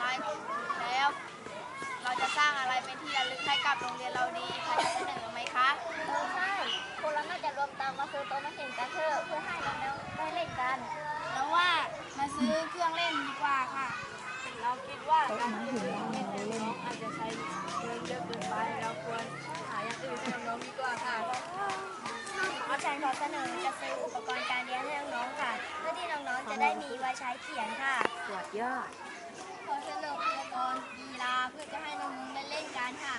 ไร แล้ว เราจะสร้างอะไรเป็นที่ระลึกให้กับโรงเรียนเราดีใครจะเสนอไหมคะใช่พวกเราน่าจะรวมตังมาซื้อโต๊ะมาเข็นกันเถอะเพื่อให้เราได้เล่นกัน แล้วว่ามาซื้อเครื่องเล่นดีกว่าค่ะ เราคิดว่าการซื้อเครื่องเล่นให้น้องอาจจะใช้เงินเยอะเกินไป เราควรหาอย่างอื่นให้น้องดีกว่าค่ะอาจารย์ขอเสนอจะซื้ออุปกรณ์การเรียนให้น้องๆค่ะ เพื่อที่น้องๆจะได้มีไว้ใช้เขียนค่ะ ปวดยอด รณ์กีฬาเพื่อจะให้น้องๆได้เล่นกันค่ะ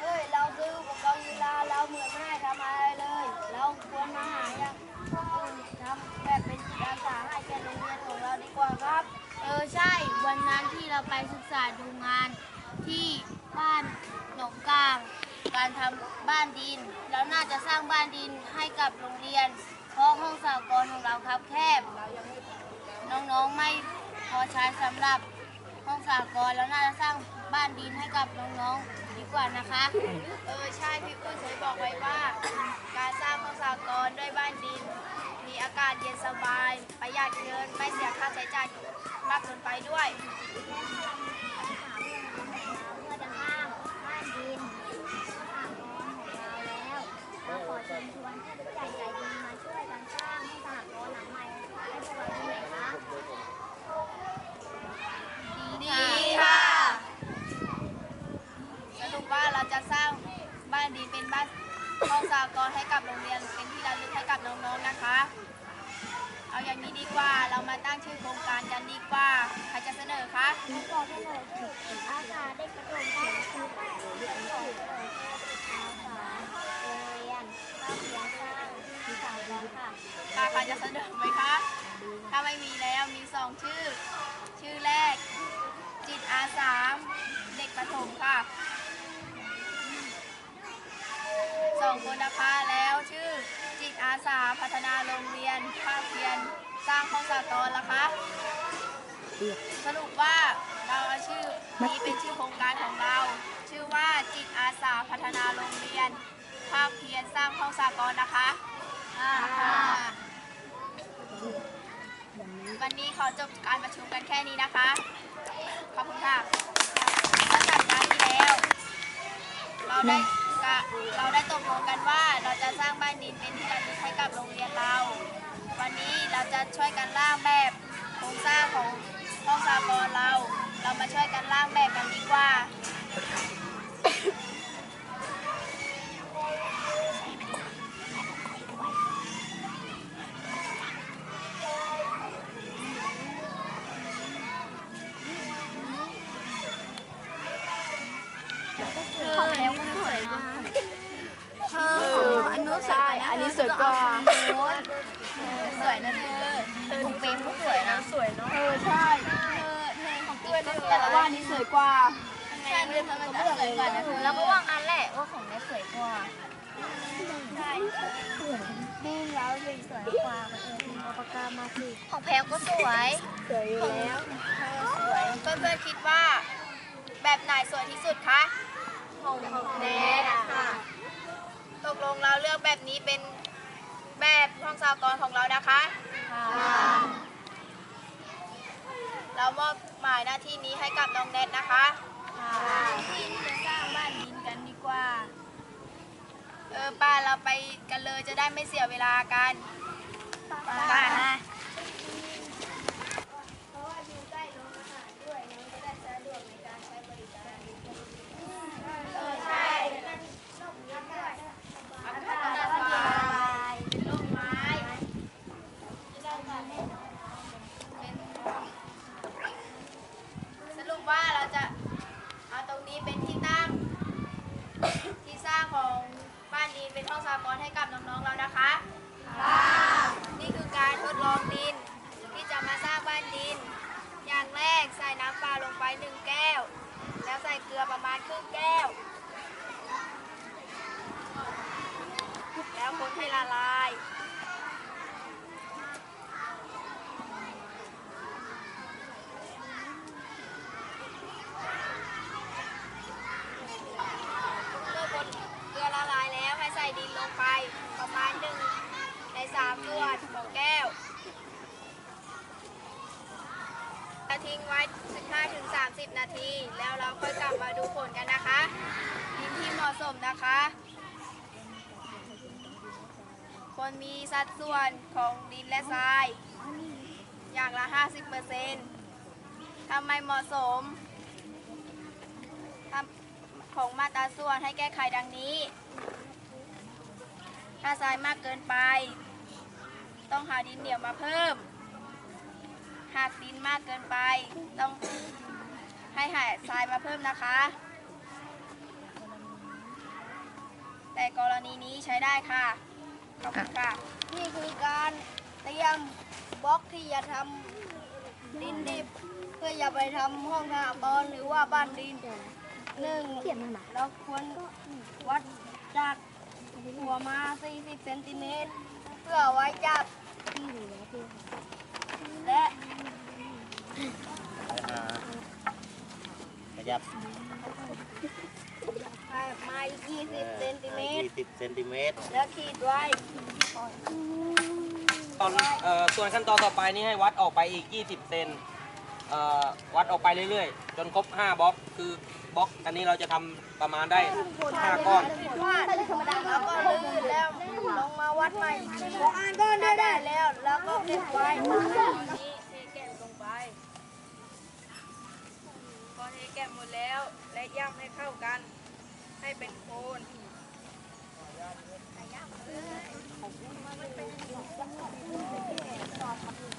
เฮ้ย เราซื้ออุปกรณ์กีฬาเราเหมือนไม่ได้ทำอะไรเลย เราควรมาหาอย่างอื่นทำแบบเป็นจิตอาสาให้แก่โรงเรียนของเราดีกว่าครับ เออใช่ วันนั้นที่เราไปศึกษาดูงานที่บ้านหนองกลาง การทำบ้านดินแล้วน่าจะสร้างบ้านดินให้กับโรงเรียน เพราะห้องสากลของเราครับแคบ น้องๆไม่พอใช้สำหรับ ห้องสากลแล้วน่าจะสร้างบ้านดินให้กับน้องๆดีกว่านะคะ เออใช่พี่กุ้ยเคยบอกไว้ว่า การสร้างห้องสากลด้วยบ้านดิน มีอากาศเย็นสบาย ประหยัดเงินไม่เสียค่าใช้จ่ายมากเกินไปด้วย เพื่อจะสร้างบ้านดินสร้างกองของเราแล้วเราขอเชิญชวนผู้ใหญ่ใจดีมาช่วยกันสร้างให้สหกรณ์หลังใหม่ให้พวกเราที่ไหนคะ ดีค่ะ สรุปว่าเราจะสร้างบ้านดีเป็นบ้านห้องสากลให้กับโรงเรียนเป็นที่ระลึกให้กับ นะคะ เอาอย่างนี้ดีกว่าเรามาตั้งชื่อโครงการกันดีกว่าใครจะเสนอคะผมขอเสนออาสาเด็กประถมค่ะคือขอเสนอชื่ออาสาโรงเรียนสร้างเพียงสร้างที่สามร้อยค่ะค่ะใครจะเสนอไหมคะ ถ้าไม่มีแล้วมีสองชื่อ ชื่อแรก จิตอาสาเด็กประถมค่ะสองคนนะคะแล้ว สาพัฒนาโรงเรียนภาคเพียน สร้างห้องสากลละคะสรุปว่าเราเอาชื่อนี้เป็นชื่อโครงการของเรา ชื่อว่าจิตอาสาพัฒนาโรงเรียน ภาคเพียรสร้างห้องสากลนะคะวันนี้ขอจบการประชุมกันแค่นี้นะคะ ขอบคุณค่ะตั้งแต่ครั้งที่แล้ว เราได้ กะเราได้ตกลงกันว่าเราจะสร้างบ้านดินเป็นที่ระลึกให้กับโรงเรียนเรา วันนี้เราจะช่วยกันร่างแบบโครงสร้างของห้องสากลเรา เรามาช่วยกันร่างแบบกันดีกว่า นก็สวยกว่านะเธอเราก็ว่างั้นแหละว่าของแม่สวยกว่าใช่แล้วสีสวยกว่าเออมีปากกามาสิของแพลก็สวย สวยอยู่แล้วเธอสวยเพื่อนๆคิดว่า แบบไหนสวยที่สุดคะของแนทค่ะตกลงเราเลือกแบบนี้เป็นแบบห้องสาวกลของเรานะคะเรามอบหมายหน้าที่นี้ให้กับน้องแนทนะคะ ที่จะสร้างบ้านดินกันดีกว่า เออป้าเราไปกันเลยจะได้ไม่เสียเวลากัน ป้านะเพราะว่าอยู่ใกล้โรงอาหารด้วยน้องจะได้สะดวกในการใช้บริการเออใช่อากาศสบายเป็นร่มไม้จะได้มาเล่นเป็น สรุปว่าเราจะเอาตรงนี้เป็นที่ตั้ง ที่สร้างของบ้านดินเป็นห้องสากลให้กับน้องๆเรานะคะนี่คือการทดลองดิน ที่จะมาสร้างบ้านดิน อย่างแรกใส่น้ำเปลาลงไปหนึ่งแก้ว แล้วใส่ เกลือประมาณครึ่งแก้ว แล้วคนให้ละลาย เมื่อบนเกลือละลายแล้วให้ใส่ดินลงไปประมาณหนึ่งในสามส่วนของแก้วจะ ทิ้งไว้ 15-30 นาที แล้วเราค่อยกลับมาดูผลกันนะคะดินที่เหมาะสมนะคะควรมีสัดส่วนของดินและทราย อย่างละ 50%ถ้าไมเหมาะสมของมาตราส่วนให้แก้ไขดังนี้ ถ้าทรายมากเกินไป ต้องหาดินเหนียวมาเพิ่ม หากดินมากเกินไป ต้องให้หาทรายมาเพิ่มนะคะ แต่กรณีนี้ใช้ได้ค่ะ ขอบคุณค่ะ นี่คือการเตรียมบล็อกที่จะทำดินดิบ เพื่อจะไปทำห้องสหกรณ์หรือว่าบ้านดินหนึ่งเขียนมาหนาเราควรวัดจากหัวมา 40 เซนติเมตร เพื่อไว้จับที่เหลือที่ และขยับมาอีก20เซนติเมตรยี่สิบเซนติเมตร แล้วขีดไว้ตอนเอ่อส่วนขั้นตอนต่อไปนี่ให้วัดออกไปอีก 20 เซนเอ่อ วัดออกไปเรื่อยๆ จนครบ 5บล็อกคือบล็อกอันนี้เราจะทำประมาณได้ 5 ก้อน วาดแล้วก็ลื่นแล้วลงมาวัดใหม่ของอ่านก้อนได้ได้แล้ว แล้วก็เก็บไว้ตอนนี้เทแกะลงไปพอเทแกะหมดแล้วและย่ำให้เข้ากัน ให้เป็นโคน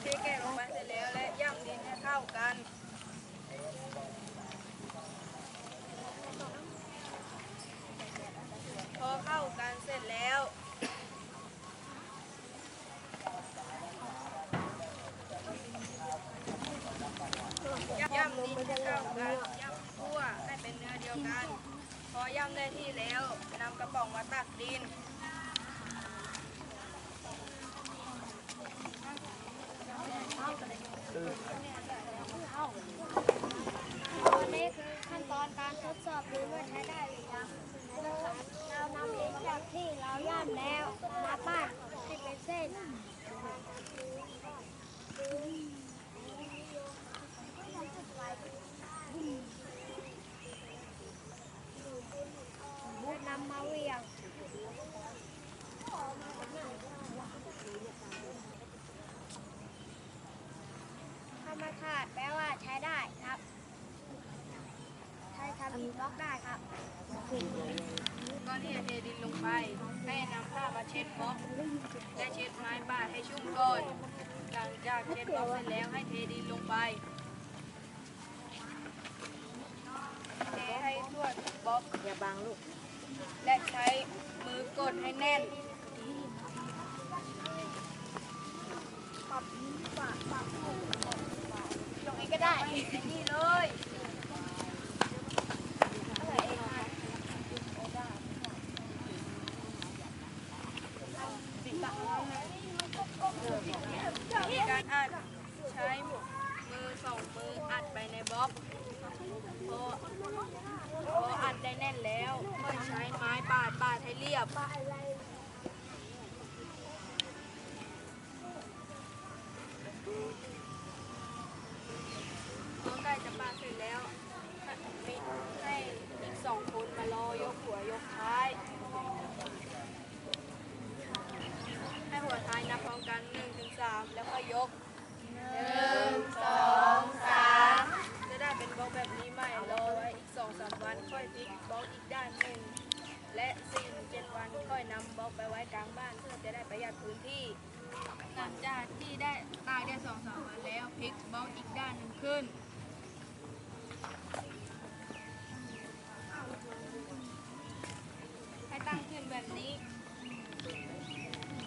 เทแกะลงไปเสร็จแล้วและย่ำดินให้เข้ากัน พอเข้ากันเสร็จแล้ว ย่ำดินให้เข้ากันย่ำทั่วให้เป็นเนื้อเดียว กัน พอย่ำได้ที่แล้วนำกระป๋องมาตักดิน ตอนี่คือขั้นตอนการทดสอบดูว่าใช้ได้หรือยังเรานำดินจากที่เราย่ำแล้วมาปั้นให้เป็นเส้นำมาเหวี่ยง ถ้าไม่ขาดแปลว่าใช้ได้ครับ ใช้ทำอีก บล็อกได้ครับก่อนที่จะเทดินลงไปให้นำผ้ามาเช็ดบล็อกและเช็ดไม้บาดให้ชุ่มก่อนหลังจากเช็ดบล็อกเสร็จแล้วให้เทดินลงไปเทให้ทั่วทุกบล็อกอย่าบังลูกและใช้มือกดให้แน่นลงเองก็ได้ไอ้นี่เลย การอัดใช้มือสองมืออัดไปในบล็อกพอพออัดได้แน่นแล้วก็ใช้ไม้ปาดปาดให้เรียบ พอใกล้จะปาดเสร็จแล้วมีให้อีกสองคนมารอยกหัวยกท้าย ให้หัวท้ายนับพร้อมกันหนึ่งถึงสามแล้วก็ยกหนึ่งสองสามจะได้เป็นบล็อกแบบนี้ใหม่รอไว้อีกสองสามวันค่อยพลิกบล็อกอีกด้านหนึ่งและสี่ถึงเจ็ดวันค่อยนำบล็อก ไปไว้กลางบ้านเพื่อจะได้ประหยัดพื้นที่ หลังจากที่ได้ตากได้สองสามวันแล้วพลิกบล็อกอีกด้านหนึ่งขึ้น ให้ตั้งขึ้นแบบนี้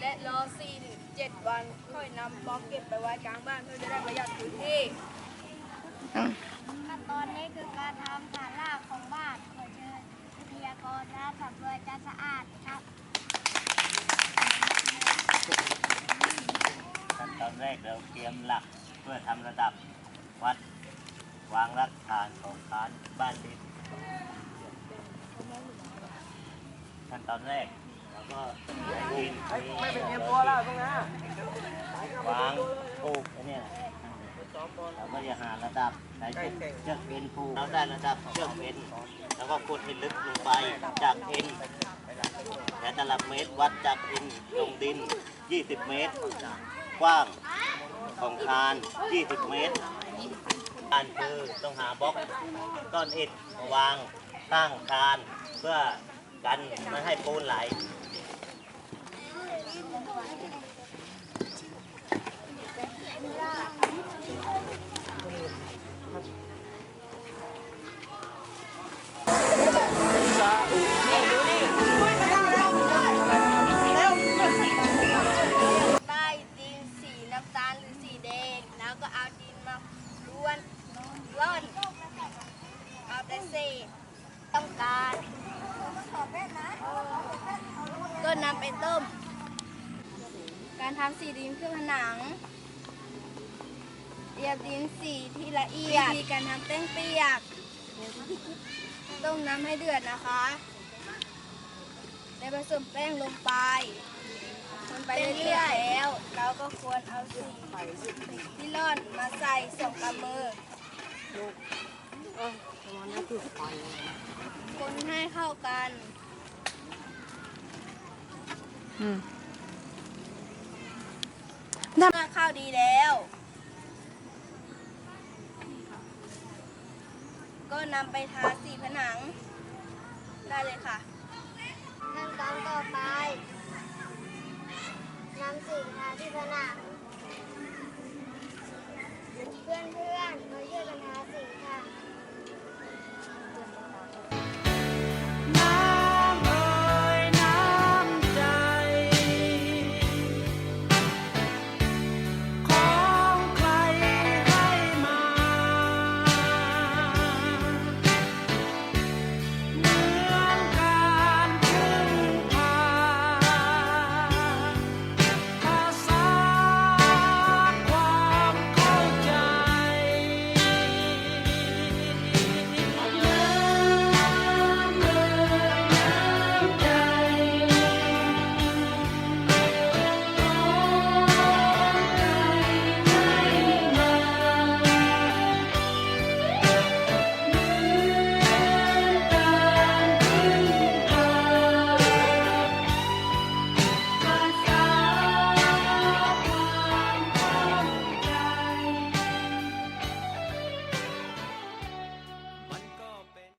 และรอ4ถึง7วันค่อยนำบล็อกเก็บไปไว้กลางบ้านเพื่อจะได้ประหยัดพื้นที่ขั้นตอนนี้คือการทำฐานรากของบ้านขอเชิญวิทยากรและสำรวจจะสะอาดครับ ขั้นตอนแรกเราเตรียมหลักเพื่อทำระดับวัดวางรากฐานของฐานบ้านดินขั้นตอนแรกเราก็ดินไม่เป็นเตรียมตัวแล้วตรงนั้นวางปลูกไอ้เนี่ย เราก็จะหาระดับใช้เชือกเอ็นผูกเราได้ระดับเชือกเอ็นแล้วก็กดให้ลึกลงไปจากเอ็นแต่ละเมตรวัดจากดินลงดิน 20 เมตร กว้างของคาน 20 เมตรการคือต้องหาบล็อกก้อนอิฐมาวางตั้งคานเพื่อกันไม่ให้ปูนไหล ใต้ดินสีน้ำตาลหรือสีแดง แล้วก็เอาดินมาล้วนร่อนเอาแต่เศษต้องการก็นำไปต้ม การทำสีดินคือผนัง เตรียมดินสีที่ละเอียดวิธีการทำแป้งเปียก ต้มน้ำให้เดือดนะคะ แล้วผสมแป้งลงไปคนไปเรื่อยๆแล้ว เราก็ควรเอาสีที่ร่อนมาใส่สองกำมือคนให้เข้ากันถ้าเข้าดีแล้ว ก็นำไปทาสีผนัง ได้เลยค่ะขั้นตอนต่อไปนำสีทาที่ผนัง เพื่อนๆมาช่วยกันทาสีค่ะ